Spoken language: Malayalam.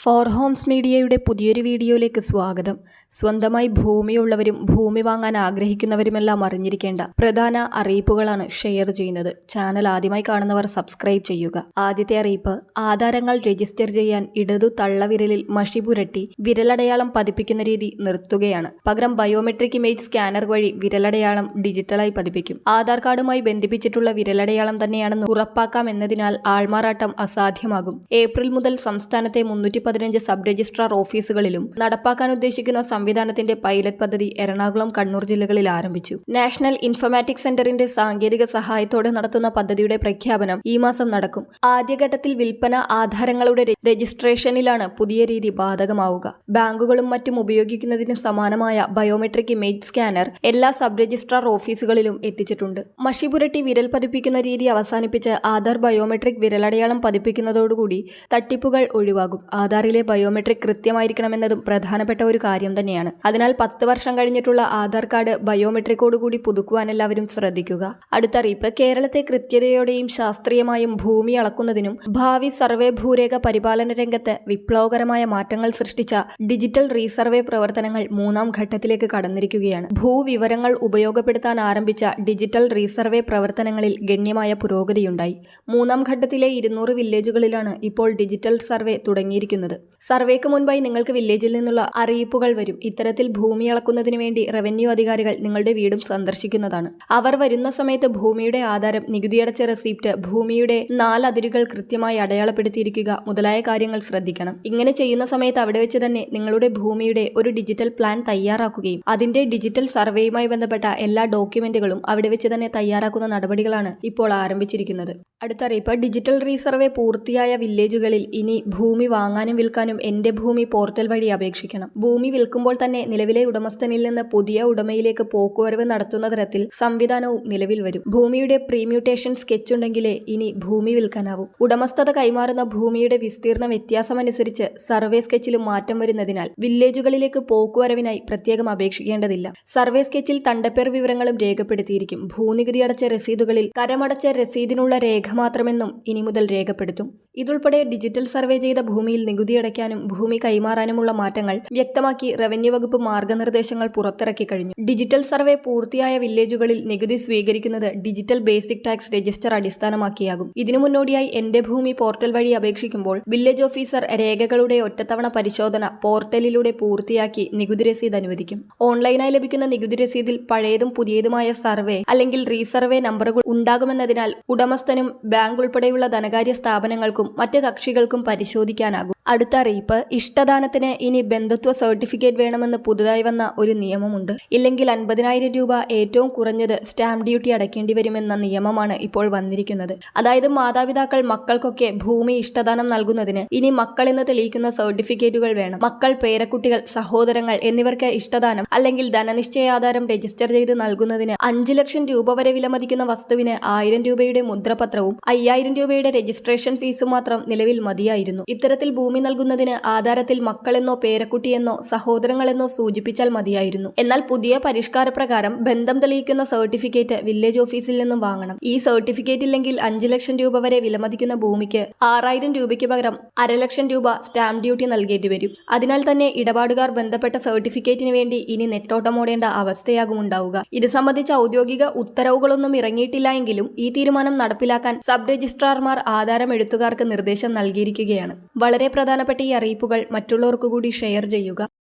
ഫോർ ഹോംസ് മീഡിയയുടെ പുതിയൊരു വീഡിയോയിലേക്ക് സ്വാഗതം. സ്വന്തമായി ഭൂമിയുള്ളവരും ഭൂമി വാങ്ങാൻ ആഗ്രഹിക്കുന്നവരുമെല്ലാം അറിഞ്ഞിരിക്കേണ്ട പ്രധാന അറിയിപ്പുകളാണ് ഷെയർ ചെയ്യുന്നത്. ചാനൽ ആദ്യമായി കാണുന്നവർ സബ്സ്ക്രൈബ് ചെയ്യുക. ആദ്യത്തെ അറിയിപ്പ് ആധാരങ്ങൾ രജിസ്റ്റർ ചെയ്യാൻ ഇടതു തള്ളവിരലിൽ മഷി പുരട്ടി വിരലടയാളം പതിപ്പിക്കുന്ന രീതി നിർത്തുകയാണ്. പകരം ബയോമെട്രിക് ഇമേജ് സ്കാനർ വഴി വിരലടയാളം ഡിജിറ്റലായി പതിപ്പിക്കും. ആധാർ കാർഡുമായി ബന്ധിപ്പിച്ചിട്ടുള്ള വിരലടയാളം തന്നെയാണെന്ന് ഉറപ്പാക്കാം എന്നതിനാൽ ആൾമാറാട്ടം അസാധ്യമാകും. ഏപ്രിൽ മുതൽ സംസ്ഥാനത്തെ മുന്നൂറ്റി പതിനഞ്ച് സബ് രജിസ്ട്രാർ ഓഫീസുകളിലും നടപ്പാക്കാൻ ഉദ്ദേശിക്കുന്ന സംവിധാനത്തിന്റെ പൈലറ്റ് പദ്ധതി എറണാകുളം കണ്ണൂർ ജില്ലകളിൽ ആരംഭിച്ചു. നാഷണൽ ഇൻഫർമാറ്റിക് സെന്ററിന്റെ സാങ്കേതിക സഹായത്തോടെ നടത്തുന്ന പദ്ധതിയുടെ പ്രഖ്യാപനം ഈ മാസം നടക്കും. ആദ്യഘട്ടത്തിൽ വിൽപ്പന ആധാരങ്ങളുടെ രജിസ്ട്രേഷനിലാണ് പുതിയ രീതി ബാധകമാവുക. ബാങ്കുകളും മറ്റും ഉപയോഗിക്കുന്നതിന് സമാനമായ ബയോമെട്രിക് ഇമേജ് സ്കാനർ എല്ലാ സബ് രജിസ്ട്രാർ ഓഫീസുകളിലും എത്തിച്ചിട്ടുണ്ട്. മഷിപുരട്ടി വിരൽ പതിപ്പിക്കുന്ന രീതി അവസാനിപ്പിച്ച് ആധാർ ബയോമെട്രിക് വിരലടയാളം പതിപ്പിക്കുന്നതോടുകൂടി തട്ടിപ്പുകൾ ഒഴിവാകും. ആധാറിലെ ബയോമെട്രിക് കൃത്യമായിരിക്കണമെന്നതും പ്രധാനപ്പെട്ട ഒരു കാര്യം തന്നെയാണ്. അതിനാൽ പത്ത് വർഷം കഴിഞ്ഞിട്ടുള്ള ആധാർ കാർഡ് ബയോമെട്രിക്കോടുകൂടി പുതുക്കുവാൻ എല്ലാവരും ശ്രദ്ധിക്കുക. അടുത്തറിയിപ്പ് കേരളത്തെ കൃത്യതയോടെയും ശാസ്ത്രീയമായും ഭൂമി അളക്കുന്നതിനും ഭാവി സർവേ ഭൂരേഖ പരിപാലന രംഗത്ത് വിപ്ലവകരമായ മാറ്റങ്ങൾ സൃഷ്ടിച്ച ഡിജിറ്റൽ റീസർവേ പ്രവർത്തനങ്ങൾ മൂന്നാം ഘട്ടത്തിലേക്ക് കടന്നിരിക്കുകയാണ്. ഭൂവിവരങ്ങൾ ഉപയോഗപ്പെടുത്താൻ ആരംഭിച്ച ഡിജിറ്റൽ റീസർവേ പ്രവർത്തനങ്ങളിൽ ഗണ്യമായ പുരോഗതിയുണ്ടായി. മൂന്നാം ഘട്ടത്തിലെ ഇരുന്നൂറ് വില്ലേജുകളിലാണ് ഇപ്പോൾ ഡിജിറ്റൽ സർവേ തുടങ്ങിയിരിക്കുന്നത്. സർവേക്ക് മുൻപായി നിങ്ങൾക്ക് വില്ലേജിൽ നിന്നുള്ള അറിയിപ്പുകൾ വരും. ഇത്തരത്തിൽ ഭൂമി അളക്കുന്നതിന് വേണ്ടി റവന്യൂ അധികാരികൾ നിങ്ങളുടെ വീടും സന്ദർശിക്കുന്നതാണ്. അവർ വരുന്ന സമയത്ത് ഭൂമിയുടെ ആധാരം നികുതിയടച്ച റെസിപ്റ്റ് ഭൂമിയുടെ നാല് അതിരുകൾ കൃത്യമായി അടയാളപ്പെടുത്തിയിരിക്കുക മുതലായ കാര്യങ്ങൾ ശ്രദ്ധിക്കണം. ഇങ്ങനെ ചെയ്യുന്ന സമയത്ത് അവിടെ വെച്ച് തന്നെ നിങ്ങളുടെ ഭൂമിയുടെ ഒരു ഡിജിറ്റൽ പ്ലാൻ തയ്യാറാക്കുകയും അതിന്റെ ഡിജിറ്റൽ സർവേയുമായി ബന്ധപ്പെട്ട എല്ലാ ഡോക്യുമെന്റുകളും അവിടെ വെച്ച് തന്നെ തയ്യാറാക്കുന്ന നടപടികളാണ് ഇപ്പോൾ ആരംഭിച്ചിരിക്കുന്നത്. അടുത്തറിയിപ്പ് ഡിജിറ്റൽ റീസർവേ പൂർത്തിയായ വില്ലേജുകളിൽ ഇനി ഭൂമി വാങ്ങാനും വിൽക്കാനും എന്റെ ഭൂമി പോർട്ടൽ വഴി അപേക്ഷിക്കണം. ഭൂമി വിൽക്കുമ്പോൾ തന്നെ നിലവിലെ ഉടമസ്ഥനിൽ നിന്ന് പുതിയ ഉടമയിലേക്ക് പോക്കുവരവ് നടത്തുന്ന തരത്തിൽ സംവിധാനവും നിലവിൽ വരും. ഭൂമിയുടെ പ്രീമ്യൂട്ടേഷൻ സ്കെച്ച് ഉണ്ടെങ്കിലേ ഇനി ഭൂമി വിൽക്കാനാവും. ഉടമസ്ഥത കൈമാറുന്ന ഭൂമിയുടെ വിസ്തീർണ വ്യത്യാസമനുസരിച്ച് സർവേ സ്കെച്ചിലും മാറ്റം വരുന്നതിനാൽ വില്ലേജുകളിലേക്ക് പോക്കുവരവിനായി പ്രത്യേകം അപേക്ഷിക്കേണ്ടതില്ല. സർവേ സ്കെച്ചിൽ തണ്ടപ്പേർ വിവരങ്ങളും രേഖപ്പെടുത്തിയിരിക്കും. ഭൂനികുതി അടച്ച രസീതുകളിൽ കരമടച്ച രസീതിനുള്ള രേഖ മാത്രമെന്നും ഇനി മുതൽ രേഖപ്പെടുത്തും. ഇതുൾപ്പെടെ ഡിജിറ്റൽ സർവേ ചെയ്ത ഭൂമിയിൽ നികുതി അടയ്ക്കാനും ഭൂമി കൈമാറാനുമുള്ള മാറ്റങ്ങൾ വ്യക്തമാക്കി റവന്യൂ വകുപ്പ് മാർഗനിർദ്ദേശങ്ങൾ പുറത്തിറക്കി കഴിഞ്ഞു. ഡിജിറ്റൽ സർവേ പൂർത്തിയായ വില്ലേജുകളിൽ നികുതി സ്വീകരിക്കുന്നത് ഡിജിറ്റൽ ബേസിക് ടാക്സ് രജിസ്റ്റർ അടിസ്ഥാനമാക്കിയാകും. ഇതിനു മുന്നോടിയായി എന്റെ ഭൂമി പോർട്ടൽ വഴി അപേക്ഷിക്കുമ്പോൾ വില്ലേജ് ഓഫീസർ രേഖകളുടെ ഒറ്റത്തവണ പരിശോധന പോർട്ടലിലൂടെ പൂർത്തിയാക്കി നികുതി രസീത് അനുവദിക്കും. ഓൺലൈനായി ലഭിക്കുന്ന നികുതി രസീതിൽ പഴയതും പുതിയതുമായ സർവേ അല്ലെങ്കിൽ റീസർവേ നമ്പറുകൾ ഉണ്ടാകുമെന്നതിനാൽ ഉടമസ്ഥനും ബാങ്ക് ഉൾപ്പെടെയുള്ള ധനകാര്യ സ്ഥാപനങ്ങൾക്കും മറ്റ് കക്ഷികൾക്കും പരിശോധിക്കാനാകും. അടുത്ത അറിയിപ്പ് ഇഷ്ടദാനത്തിന് ഇനി ബന്ധുത്വ സർട്ടിഫിക്കറ്റ് വേണമെന്ന് പുതുതായി വന്ന ഒരു നിയമമുണ്ട്. ഇല്ലെങ്കിൽ അൻപതിനായിരം രൂപ ഏറ്റവും കുറഞ്ഞത് സ്റ്റാമ്പ് ഡ്യൂട്ടി അടയ്ക്കേണ്ടി വരുമെന്ന നിയമമാണ് ഇപ്പോൾ വന്നിരിക്കുന്നത്. അതായത് മാതാപിതാക്കൾ മക്കൾക്കൊക്കെ ഭൂമി ഇഷ്ടദാനം നൽകുന്നതിന് ഇനി മക്കൾ എന്ന് തെളിയിക്കുന്ന സർട്ടിഫിക്കറ്റുകൾ വേണം. മക്കൾ പേരക്കുട്ടികൾ സഹോദരങ്ങൾ എന്നിവർക്ക് ഇഷ്ടദാനം അല്ലെങ്കിൽ ധനനിശ്ചയാധാരം രജിസ്റ്റർ ചെയ്ത് നൽകുന്നതിന് അഞ്ച് ലക്ഷം രൂപ വരെ വിലമതിക്കുന്ന വസ്തുവിന് ആയിരം രൂപയുടെ മുദ്രപത്രവും അയ്യായിരം രൂപയുടെ രജിസ്ട്രേഷൻ ഫീസും മാത്രം നിലവിൽ മതിയായിരുന്നു. ഇത്തരത്തിൽ ഭൂമി നൽകുന്നതിന് ആധാരത്തിൽ മക്കളെന്നോ പേരക്കുട്ടിയെന്നോ സഹോദരങ്ങളെന്നോ സൂചിപ്പിച്ചാൽ മതിയായിരുന്നു. എന്നാൽ പുതിയ പരിഷ്കാര പ്രകാരം ബന്ധം തെളിയിക്കുന്ന സർട്ടിഫിക്കറ്റ് വില്ലേജ് ഓഫീസിൽ നിന്നും വാങ്ങണം. ഈ സർട്ടിഫിക്കറ്റ് ഇല്ലെങ്കിൽ അഞ്ചു ലക്ഷം രൂപ വരെ വിലമതിക്കുന്ന ഭൂമിക്ക് ആറായിരം രൂപയ്ക്ക് പകരം അരലക്ഷം രൂപ സ്റ്റാമ്പ് ഡ്യൂട്ടി നൽകേണ്ടി വരും. അതിനാൽ തന്നെ ഇടപാടുകാർ ബന്ധപ്പെട്ട സർട്ടിഫിക്കറ്റിന് വേണ്ടി ഇനി നെട്ടോട്ടമോടേണ്ട അവസ്ഥയാകും ഉണ്ടാവുക ഇത് സംബന്ധിച്ച ഔദ്യോഗിക ഉത്തരവുകളൊന്നും ഇറങ്ങിയിട്ടില്ല എങ്കിലും ഈ തീരുമാനം നടപ്പിലാക്കാൻ സബ് രജിസ്ട്രാർമാർ ആധാരം എഴുത്തുകാർക്ക് നിർദ്ദേശം നൽകിയിരിക്കുകയാണ്. വളരെ പ്രധാനപ്പെട്ട ഈ അറിയിപ്പുകൾ മറ്റുള്ളവർക്കു കൂടി ഷെയർ ചെയ്യുക.